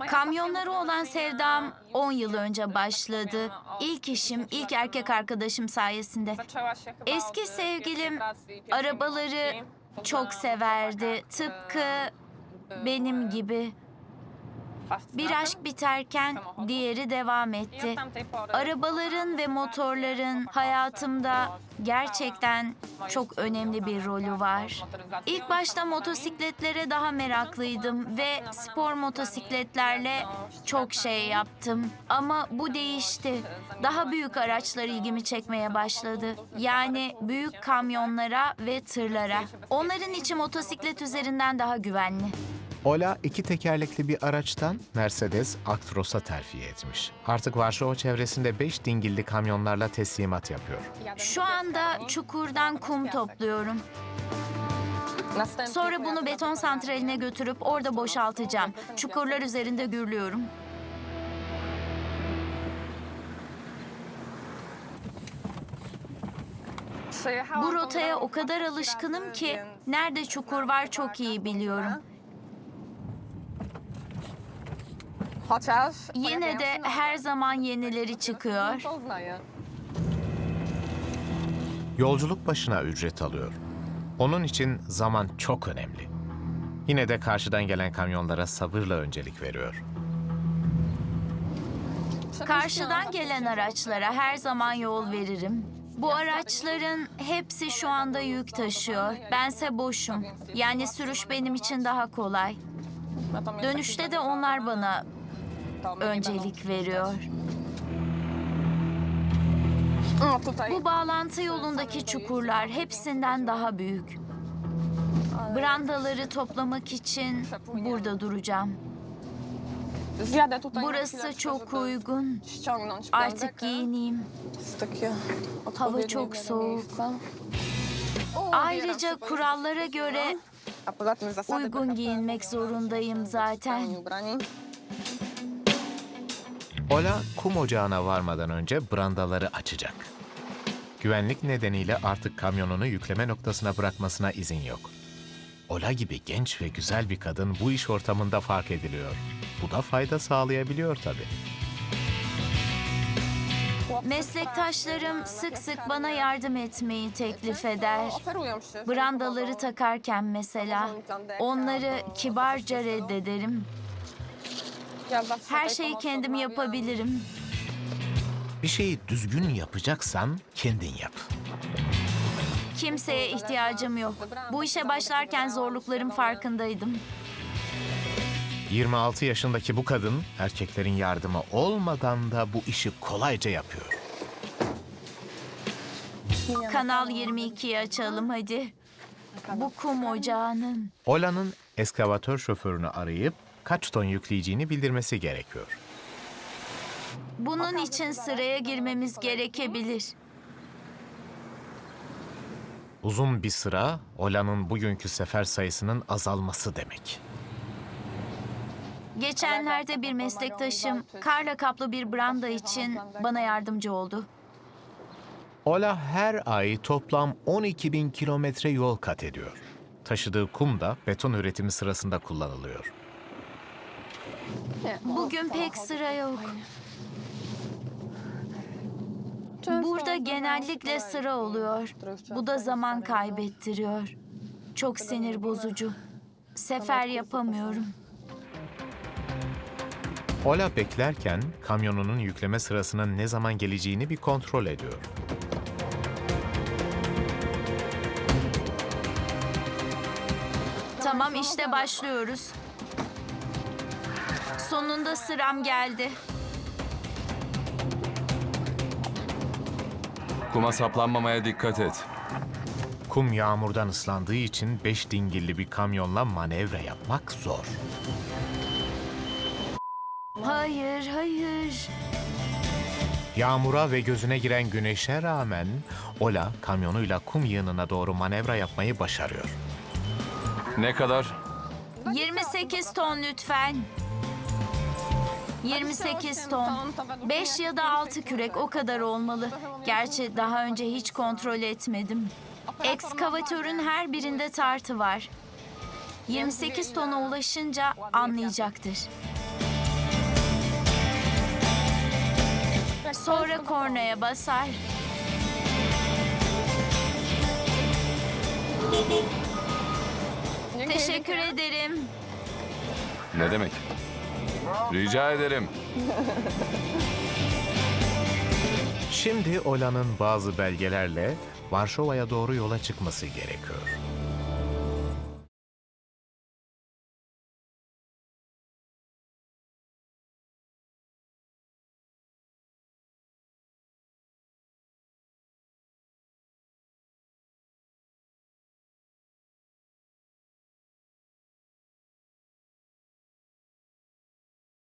Kamyonlara olan sevdam 10 yıl önce başladı. İlk işim, ilk erkek arkadaşım sayesinde. Eski sevgilim arabaları çok severdi. Tıpkı benim gibi. Bir aşk biterken diğeri devam etti. Arabaların ve motorların hayatımda gerçekten çok önemli bir rolü var. İlk başta motosikletlere daha meraklıydım ve spor motosikletlerle çok şey yaptım. Ama bu değişti. Daha büyük araçlar ilgimi çekmeye başladı. Yani büyük kamyonlara ve tırlara. Onların içi motosiklet üzerinden daha güvenli. Ola iki tekerlekli bir araçtan Mercedes Actros'a terfi etmiş. Artık Varşova çevresinde beş dingilli kamyonlarla teslimat yapıyor. Şu anda çukurdan kum topluyorum. Sonra bunu beton santraline götürüp orada boşaltacağım. Çukurlar üzerinde gürlüyorum. Bu rotaya o kadar alışkınım ki nerede çukur var çok iyi biliyorum. Yine de her zaman yenileri çıkıyor. Yolculuk başına ücret alıyor. Onun için zaman çok önemli. Yine de karşıdan gelen kamyonlara sabırla öncelik veriyor. Karşıdan gelen araçlara her zaman yol veririm. Bu araçların hepsi şu anda yük taşıyor. Bense boşum. Yani sürüş benim için daha kolay. Dönüşte de onlar bana öncelik veriyor. Bu bağlantı yolundaki çukurlar hepsinden daha büyük. Brandaları toplamak için burada duracağım. Burası çok uygun. Artık giyineyim. Hava çok soğuk. Ayrıca kurallara göre uygun giyinmek zorundayım zaten. Ola kum ocağına varmadan önce brandaları açacak. Güvenlik nedeniyle artık kamyonunu yükleme noktasına bırakmasına izin yok. Ola gibi genç ve güzel bir kadın bu iş ortamında fark ediliyor. Bu da fayda sağlayabiliyor tabii. Meslektaşlarım sık sık bana yardım etmeyi teklif eder. Brandaları takarken mesela onları kibarca reddederim. Her şeyi kendim yapabilirim. Bir şeyi düzgün yapacaksan kendin yap. Kimseye ihtiyacım yok. Bu işe başlarken zorlukların farkındaydım. 26 yaşındaki bu kadın erkeklerin yardımı olmadan da bu işi kolayca yapıyor. Kanal 22'yi açalım hadi. Bu kum ocağının. Ola'nın eskavatör şoförünü arayıp kaç ton yükleyeceğini bildirmesi gerekiyor. Bunun için sıraya girmemiz gerekebilir. Uzun bir sıra Ola'nın bugünkü sefer sayısının azalması demek. Geçenlerde bir meslektaşım karla kaplı bir branda için bana yardımcı oldu. Ola her ay toplam 12 bin kilometre yol kat ediyor. Taşıdığı kum da beton üretimi sırasında kullanılıyor. Bugün pek sıra yok. Burada genellikle sıra oluyor. Bu da zaman kaybettiriyor. Çok sinir bozucu. Sefer yapamıyorum. Ola beklerken kamyonunun yükleme sırasının ne zaman geleceğini bir kontrol ediyor. Tamam işte başlıyoruz. Sonunda sıram geldi. Kuma saplanmamaya dikkat et. Kum yağmurdan ıslandığı için beş dingilli bir kamyonla manevra yapmak zor. Hayır, hayır. Yağmura ve gözüne giren güneşe rağmen Ola kamyonuyla kum yığınına doğru manevra yapmayı başarıyor. Ne kadar? 28 ton lütfen. 28 ton. 5 ya da 6 kürek o kadar olmalı. Gerçi daha önce hiç kontrol etmedim. Ekskavatörün her birinde tartı var. 28 tona ulaşınca anlayacaktır. Sonra kornaya basar. Teşekkür ederim. Ne demek? Rica ederim. Şimdi Ola'nın bazı belgelerle Varşova'ya doğru yola çıkması gerekiyor.